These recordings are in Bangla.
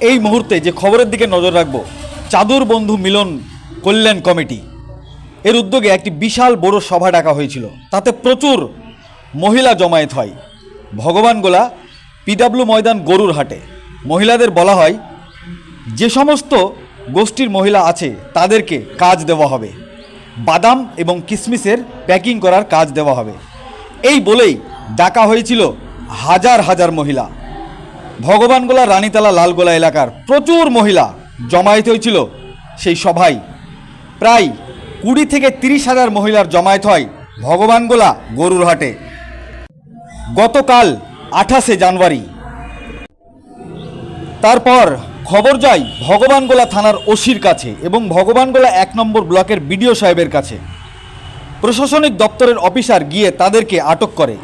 এই মুহূর্তে যে খবরের দিকে নজর রাখব, চাদুর বন্ধু মিলন কল্যাণ কমিটি। এর উদ্যোগে একটি বিশাল বড় সভা ডাকা হয়েছিল। তাতে প্রচুর মহিলা জমায়েত হয়। ভগবানগোলা পিডাব্লু ময়দান গরুর হাটে। মহিলাদের বলা হয়, যে সমস্ত গোষ্ঠীর মহিলা আছে, তাদেরকে কাজ দেওয়া হবে। বাদাম এবং কিশমিশের প্যাকিং করার কাজ দেওয়া হবে। এই বলেই ডাকা হয়েছিল হাজার হাজার মহিলা। ভগবানগোলা রানীতলা লালগোলা এলাকার প্রচুর মহিলা জমায়েত হয়েছিল সেই সভায়। প্রায় কুড়ি থেকে তিরিশ হাজার মহিলার জমায়েত হয় ভগবানগোলা গরুর হাটে। গতকাল আঠাশে জানুয়ারি। তারপর খবর যায় ভগবানগোলা থানার ওসির কাছে এবং ভগবানগোলা এক নম্বর ব্লকের বিডিও সাহেবের কাছে। প্রশাসনিক দপ্তরের অফিসার গিয়ে তাদেরকে আটক করে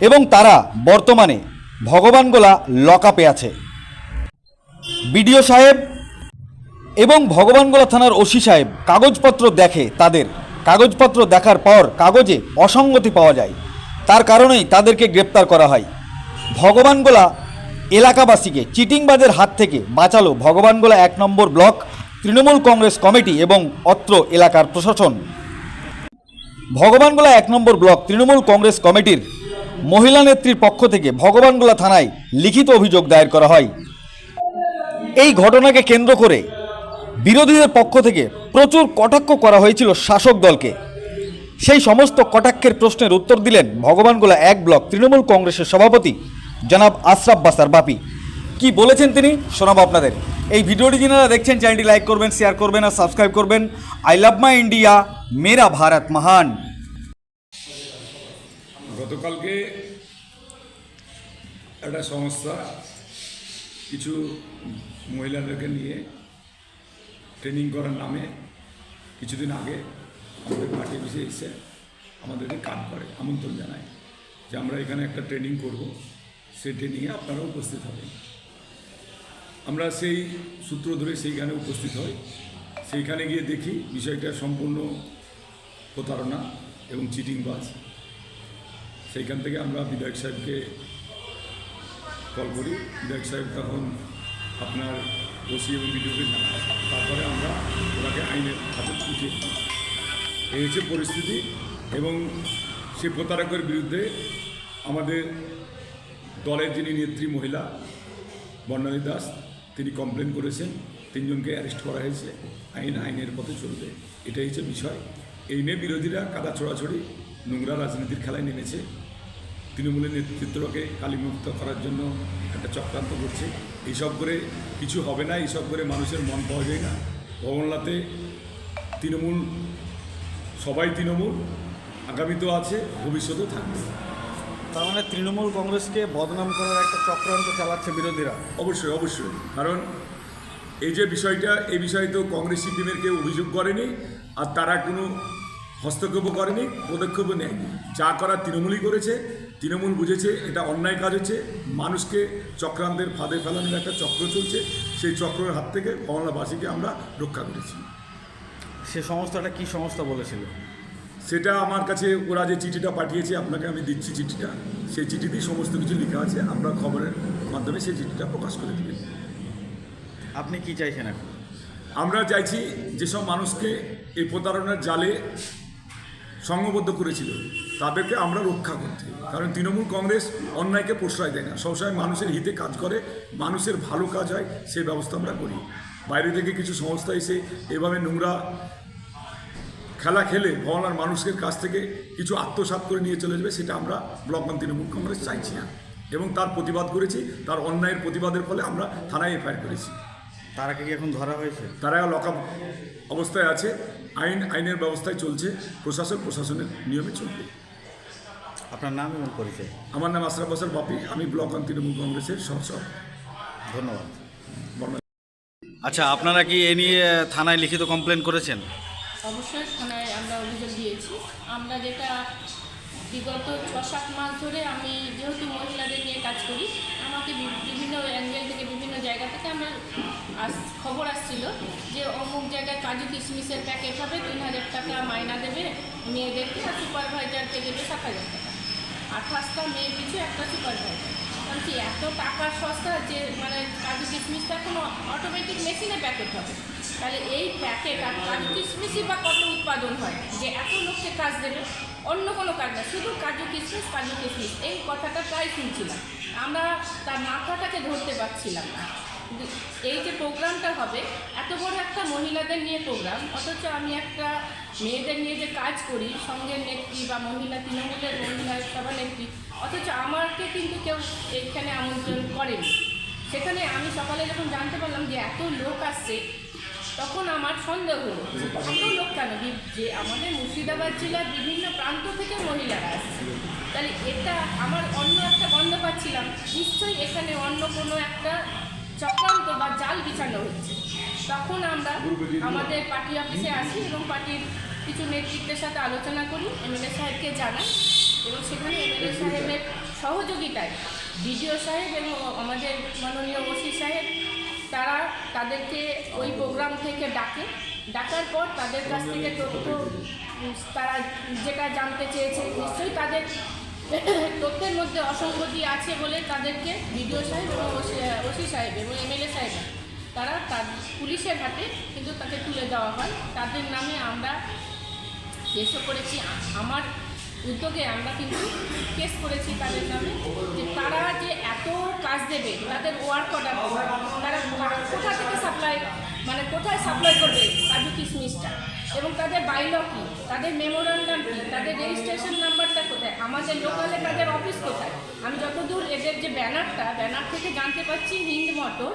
এবং তারা বর্তমানে ভগবানগোলা লকআপে আছে। বিডিও সাহেব এবং ভগবানগোলা থানার ওসি সাহেব কাগজপত্র দেখে তাদের। কাগজপত্র দেখার পর কাগজে অসঙ্গতি পাওয়া যায়। তার কারণেই তাদেরকে গ্রেপ্তার করা হয়। ভগবানগোলা এলাকাবাসীকে চিটিংবাজের হাত থেকে বাঁচালো ভগবানগোলা এক number block, Trinamool Congress committee এবং অত্র এলাকার প্রশাসন। ভগবানগোলা এক নম্বর ব্লক, তৃণমূল কংগ্রেস কমিটির মহিলা নেত্রীর পক্ষ থেকে ভগবানগোলা থানায় লিখিত অভিযোগ দায়ের করা হয়। এই ঘটনাকে কেন্দ্র করে বিরোধীদের পক্ষ থেকে প্রচুর কটাক্ষ করা হয়েছিল শাসক দলকে। সেই সমস্ত কটাক্ষের প্রশ্নের উত্তর দিলেন ভগবানগোলা এক ব্লক তৃণমূল কংগ্রেসের সভাপতি জনাব আশরাফ বাসার বাপি। কি বলেছেন তিনি? শোনাবো আপনাদের। এই ভিডিওটি যারা দেখছেন, চ্যানেলটি লাইক করবেন, শেয়ার করবেন আর সাবস্ক্রাইব করবেন। আই লাভ মাই ইন্ডিয়া, মেরা ভারত মহান। গতকালকে একটা সংস্থা কিছু মহিলাদেরকে নিয়ে ট্রেনিং করার নামে কিছুদিন আগে আমাদের পার্টি অফিসে এসে আমাদেরকে কাজ করে, আমন্ত্রণ জানায় যে আমরা এখানে একটা ট্রেনিং করব। সেই ট্রেনিংয়ে আপনারা উপস্থিত হবেন। আমরা সেই সূত্র ধরে সেইখানে উপস্থিত হই। সেইখানে গিয়ে দেখি বিষয়টা সম্পূর্ণ প্রতারণা এবং চিটিংবাজ সেইখান থেকে আমরা বিধায়ক সাহেবকে কল করি। বিধায়ক সাহেব তখন আপনার ওসি এবং বিডিওকে তারপরে আমরা ওনাকে আইনের হাতে উঠিয়ে এই হচ্ছে পরিস্থিতি এবং সে প্রতারকের বিরুদ্ধে আমাদের দলের যিনি নেত্রী মহিলা, বর্ণালী দাস, তিনি কমপ্লেন করেছেন। তিনজনকে অ্যারেস্ট করা হয়েছে। আইন, আইনের পথে চলবে। এটাই হচ্ছে বিষয়। এই নিয়ে বিরোধীরা কাদা ছড়াছড়ি নোংরা রাজনীতির খেলায় নেমেছে। তৃণমূলের নেতৃত্বকে কালিমুক্ত করার জন্য একটা চক্রান্ত করছে। এইসব করে কিছু হবে না এইসব করে মানুষের মন পাওয়া যায় না। ভবনলাতে তৃণমূল সবাই তৃণমূল আগামীতেও আছে ভবিষ্যতেও থাকবে। তার মানে তৃণমূল কংগ্রেসকে বদনাম করার একটা চক্রান্ত চালাচ্ছে বিরোধীরা? অবশ্যই অবশ্যই। কারণ এই যে বিষয়টা এই বিষয়ে তো কংগ্রেস সিপিএমের কেউ অভিযোগ করেনি আর তারা কোনো হস্তক্ষেপও করেনি পদক্ষেপও নেয়নি। যা করার তৃণমূলই করেছে তৃণমূল বুঝেছে এটা অন্যায় কাজ হচ্ছে মানুষকে চক্রান্তের ফাঁদে ফেলানোর একটা চক্র চলছে সেই চক্রের হাত থেকে কমলাবাসীকে আমরা রক্ষা করেছি। সে সংস্থাটা কি সংস্থা বলেছিল? সেটা আমার কাছে ওরা যে চিঠিটা পাঠিয়েছে আপনাকে আমি দিচ্ছি চিঠিটা সেই চিঠিতেই সমস্ত কিছু লেখা আছে আমরা খবরের মাধ্যমে সেই চিঠিটা প্রকাশ করে দিবেন আপনি কি চাইছেন এখন? আমরা চাইছি যেসব মানুষকে এই প্রতারণার জালে সংঘবদ্ধ করেছিল। তাদেরকে আমরা রক্ষা করতে। কারণ তৃণমূল কংগ্রেস অন্যায়কে প্রশ্রয় দেয় না। সবসময় মানুষের হিতে কাজ করে মানুষের ভালো কাজ হয় সেই ব্যবস্থা আমরা করি। বাইরে থেকে কিছু সংস্থা এসে এভাবে নোংরা খেলা খেলে ভবনার মানুষের কাছ থেকে কিছু আত্মসাৎ করে নিয়ে চলে যাবে সেটা আমরা ব্লকমান তৃণমূল কংগ্রেস চাইছি না। এবং তার প্রতিবাদ করেছি তার অন্যায়ের প্রতিবাদের ফলে আমরা থানায় এফআইআর করেছি। তারা কি এখন ধরা হয়েছে? তারা লকআপ অবস্থায় আছে। আইন আইনের ব্যবস্থায় চলছে প্রশাসন প্রশাসনের নিয়মে চলবে। আপনার নাম এবং পরিচয়? আমার নাম আশরাফ বাসার বাপি আমি ব্লক অন তৃণমূল কংগ্রেসের সদস্য। ধন্যবাদ। আচ্ছা আপনারা কি এ নিয়ে থানায় লিখিত কমপ্লেন করেছেন? অবশ্যই থানায় আমরা অভিযোগ দিয়েছি। আমরা যেটা বিগত ছ সাত মাস ধরে আমি যেহেতু মহিলাদের নিয়ে কাজ করি, আমাকে বিভিন্ন অ্যাঙ্গেল থেকে বিভিন্ন জায়গা থেকে আমার আস, খবর আসছিল যে অমুক জায়গায় কাজু কিশমিশের প্যাকেট হবে, তিন হাজার টাকা মাইনা দেবে মেয়েদেরকে আর সুপারভাইজারকে দেবে সাত হাজার টাকা। আঠাশটা মেয়ে পিছু একটা সুপারভাইজার কারণ কি এত টাকার সস্তা যে মানে কাজু কিশমিশটা এখনও অটোমেটিক মেশিনে প্যাকেট হবে। তাহলে এই প্যাকেট আর কাজু কিশমিশই বা কত উৎপাদন হয়? যে এত লোককে কাজ দেবে, অন্য কোনো কাজ না, শুধু কাজু কিশমিশ কাজু কিশমিশ এই কথাটা প্রায় শুনছিলাম। আমরা তার মাথাটাকে ধরতে পারছিলাম না। এই যে প্রোগ্রামটা হবে, এত বড় একটা মহিলাদের নিয়ে প্রোগ্রাম অথচ আমি একটা মেয়েদের নিয়ে যে কাজ করি, সঙ্গের নেত্রী বা মহিলা, তৃণমূলের মহিলা সভানেত্রী অথচ আমাকে কিন্তু কেউ এখানে আমন্ত্রণ করেনি। সেখানে আমি সকালে যখন জানতে পারলাম যে এত লোক আসছে তখন আমার সন্দেহ হলো। এত লোক কেন? যে আমাদের মুর্শিদাবাদ জেলার বিভিন্ন প্রান্ত থেকে মহিলারা আসছে। তাহলে এটা আমার অন্য একটা গন্ধ পাচ্ছিলাম। নিশ্চয়ই এখানে অন্য কোনো একটা চক্রান্ত বা জাল বিছানো হচ্ছে। তখন আমরা আমাদের পার্টি অফিসে আসি এবং পার্টির কিছু নেতৃত্বের সাথে আলোচনা করি এমএলএ সাহেবকে জানাই এবং সেখানে এমএলএ সাহেবের সহযোগিতায়, বিডিও সাহেব এবং আমাদের মাননীয় ওসি সাহেব তারা তাদেরকে ওই প্রোগ্রাম থেকে ডাকে। ডাকার পর তাদের কাছ থেকে তথ্য তারা যেটা জানতে চেয়েছে, নিশ্চয়ই তাদের তথ্যের মধ্যে অসঙ্গতি আছে বলে তাদেরকে বিডিও সাহেব এবং ওসি সাহেব এবং এমএলএ সাহেব, তারা তার পুলিশের হাতে কিন্তু তাকে তুলে দেওয়া হয়। তাদের নামে আমরা কেসও করেছি, আমার উদ্যোগে আমরা কিন্তু কেস করেছি তাদের নামে যে তারা যে এত কাজ দেবে, তাদের ওয়ার্ক অর্ডার তারা কোথা থেকে সাপ্লাই মানে কোথায় সাপ্লাই করবে কাজু কিশমিশটা এবং তাদের বাইল কি, তাদের মেমোরান্ডাম কি, তাদের রেজিস্ট্রেশন নাম্বারটা কোথায়, আমাদের লোকালে তাদের অফিস কোথায়? আমি যতদূর এদের যে ব্যানারটা, ব্যানার থেকে জানতে পারছি হিন্দ মটর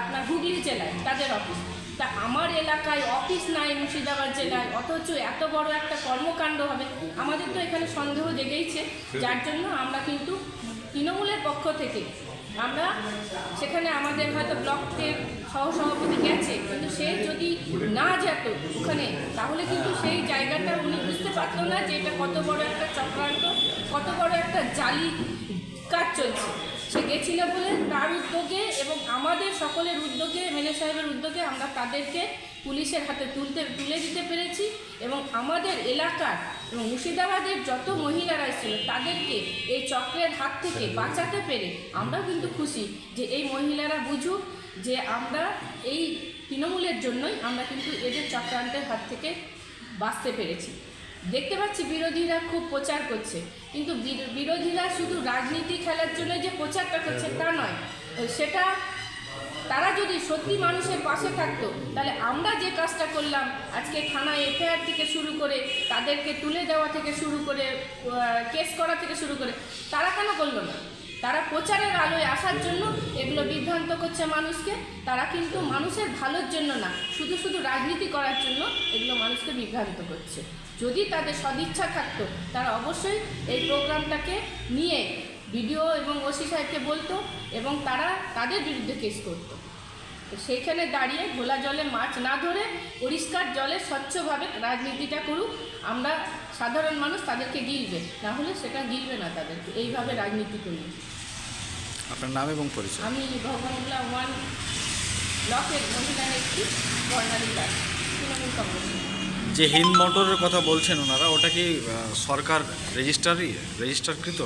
আপনার হুগলি জেলায় তাদের অফিস তা আমার এলাকায় অফিস নাই মুর্শিদাবাদ জেলায় অথচ এত বড় একটা কর্মকাণ্ড হবে। আমাদের তো এখানে সন্দেহ জেগেইছে। যার জন্য আমরা কিন্তু তৃণমূলের পক্ষ থেকে আমরা সেখানে আমাদের হয়তো ব্লকের সহসভাপতি গেছে কিন্তু সে যদি না যেত ওখানে তাহলে কিন্তু সেই জায়গাটা উনি বুঝতে পারতো না যে এটা কত বড় একটা চক্রান্ত কত বড় একটা জালি কাজ চলছে। সে গেছিল বলে তার উদ্যোগে সকলের উদ্যোগে এমএলএ সাহেবের উদ্যোগে আমরা তাদেরকে পুলিশের হাতে তুলতে তুলে দিতে পেরেছি এবং আমাদের এলাকার এবং মুর্শিদাবাদের যত মহিলারা ছিল তাদেরকে এই চক্রের হাত থেকে বাঁচাতে পেরে আমরাও কিন্তু খুশি যে এই মহিলারা বুঝুক যে আমরা এই তৃণমূলের জন্যই আমরা কিন্তু এদের চক্রান্তের হাত থেকে বাঁচতে পেরেছি। দেখতে পাচ্ছি বিরোধীরা খুব প্রচার করছে কিন্তু বিরোধীরা শুধু রাজনীতি খেলার জন্য যে প্রচারটা করছে তা নয় সেটা তারা যদি সত্যি মানুষের পাশে থাকতো, তাহলে আমরা যে কাজটা করলাম, আজকে থানায় এফআইআর থেকে শুরু করে, তাদেরকে তুলে দেওয়া থেকে শুরু করে কেস করা থেকে শুরু করে, তারা কেন করল না? তারা প্রচারের আলোয় আসার জন্য এগুলো বিভ্রান্ত করছে মানুষকে, তারা কিন্তু মানুষের ভালোর জন্য না, শুধু শুধু রাজনীতি করার জন্য এগুলো মানুষকে বিভ্রান্ত করছে। যদি তাদের সদিচ্ছা থাকতো, তারা অবশ্যই এই প্রোগ্রামটাকে নিয়ে বিডিও এবং ওসি সাহেবকে বলতো এবং তারা তাদের বিরুদ্ধে কেস করতো। তো সেইখানে দাঁড়িয়ে ঘোলা জলে মাছ না ধরে পরিষ্কার জলে স্বচ্ছভাবে রাজনীতিটা করুক আমরা সাধারণ মানুষ তাদেরকে গিলবে না হলে সেটা গিলবে না তাদেরকে। এইভাবে রাজনীতি করলে আপনার নাম এবং পরিচয়? আমি ভগবানগুলা ওয়ান ব্লকের মহিলা নেত্রী বর্ণালী দাস তৃণমূল কংগ্রেস। যে হিন্দ মোটরের কথা বলছেন ওনারা ওটা কি সরকার রেজিস্টারই রেজিস্টারকৃত?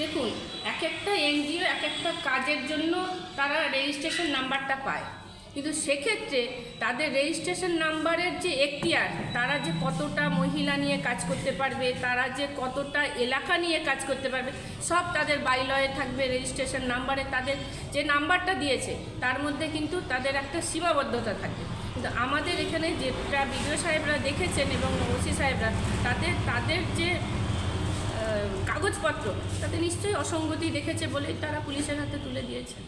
দেখুন এক একটা এনজিও এক একটা কাজের জন্য তারা রেজিস্ট্রেশন নাম্বারটা পায়। কিন্তু সেক্ষেত্রে তাদের রেজিস্ট্রেশন নাম্বারের যে এখতিয়ার, তারা যে কতটা মহিলা নিয়ে কাজ করতে পারবে, তারা যে কতটা এলাকা নিয়ে কাজ করতে পারবে, সব তাদের বাইলয়ে থাকবে রেজিস্ট্রেশন নাম্বারে। তাদের যে নাম্বারটা দিয়েছে, তার মধ্যে কিন্তু তাদের একটা সীমাবদ্ধতা থাকবে। কিন্তু আমাদের এখানে যেটা বিডিও সাহেবরা দেখেছেন এবং ওসি সাহেবরা, তাদের তাদের যে কাগজপত্র তাতে নিশ্চয়ই অসঙ্গতি দেখেছে বলেই তারা পুলিশের হাতে তুলে দিয়েছে।